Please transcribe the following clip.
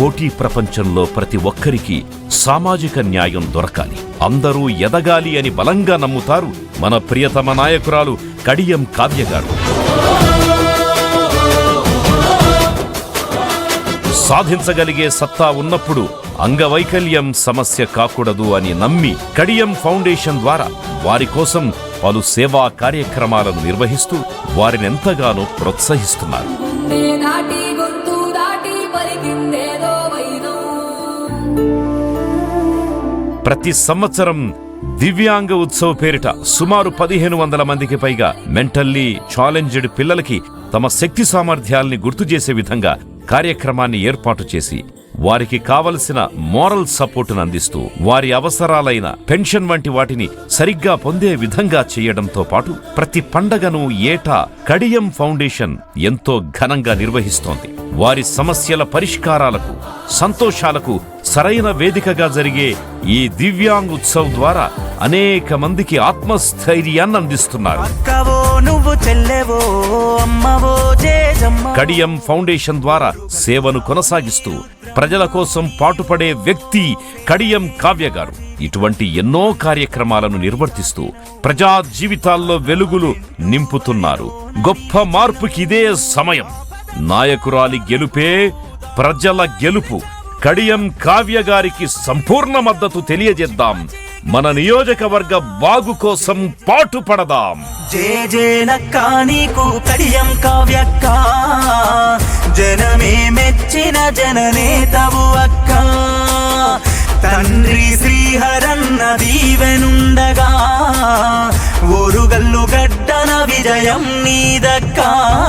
పోటీ ప్రపంచంలో ప్రతి ఒక్కరికి సామాజిక న్యాయం దొరకాలి. అందరూ ఎదగాలి అని బలంగా నమ్ముతారు మన ప్రియతమ నాయకురాలు కడియం కావ్యగారు. సాధించగలిగే సత్తా ఉన్నప్పుడు అంగవైకల్యం సమస్య కాకూడదు అని నమ్మి కడియం ఫౌండేషన్ ద్వారా వారి కోసం పలు సేవా కార్యక్రమాలను నిర్వహిస్తూ వారినెంతగానో ప్రోత్సహిస్తున్నారు. ప్రతి సంవత్సరం దివ్యాంగ ఉత్సవ పేరిట సుమారు పదిహేను వందల మందికి పైగా మెంటల్లీ ఛాలెంజ్డ్ పిల్లలకి తమ శక్తి సామర్థ్యాల్ని గుర్తు చేసే విధంగా కార్యక్రమాన్ని ఏర్పాటు చేసి వారికి కావలసిన మోరల్ సపోర్టును అందిస్తూ వారి అవసరాలైన పెన్షన్ వంటి వాటిని సరిగ్గా పొందే విధంగా చేయడంతో పాటు ప్రతి పండగను ఏటా కడియం ఫౌండేషన్ ఎంతో ఘనంగా నిర్వహిస్తోంది. వారి సమస్యల పరిష్కారాలకు సంతోషాలకు సరైన వేదికగా జరిగే ఈ దివ్యాంగ్ ఉత్సవ్ ద్వారా అనేక మందికి ఆత్మస్థైర్యాన్ని అందిస్తున్నారు. కడియం ఫౌండేషన్ ద్వారా సేవను కొనసాగిస్తూ ప్రజల కోసం పాటుపడే వ్యక్తి కడియం కావ్య గారు. ఇటువంటి ఎన్నో కార్యక్రమాలను నిర్వర్తిస్తూ ప్రజా జీవితాల్లో వెలుగులు నింపుతున్నారు. గొప్ప మార్పుకి ఇదే సమయం. నాయకురాలి గెలుపే ప్రజల గెలుపు. కడియం కావ్య గారికి సంపూర్ణ మద్దతు తెలియజేద్దాం. మన నియోజకవర్గ బాగు కోసం పాటుపడదాం. జే జేనక్క నీకు కడియం కావ్యక్క. జనమే మెచ్చిన జననేతవు అక్క. తండ్రి శ్రీహరన్న దీవెనుండగా. ఓరుగల్లు గడ్డన విజయం నీదక్కా.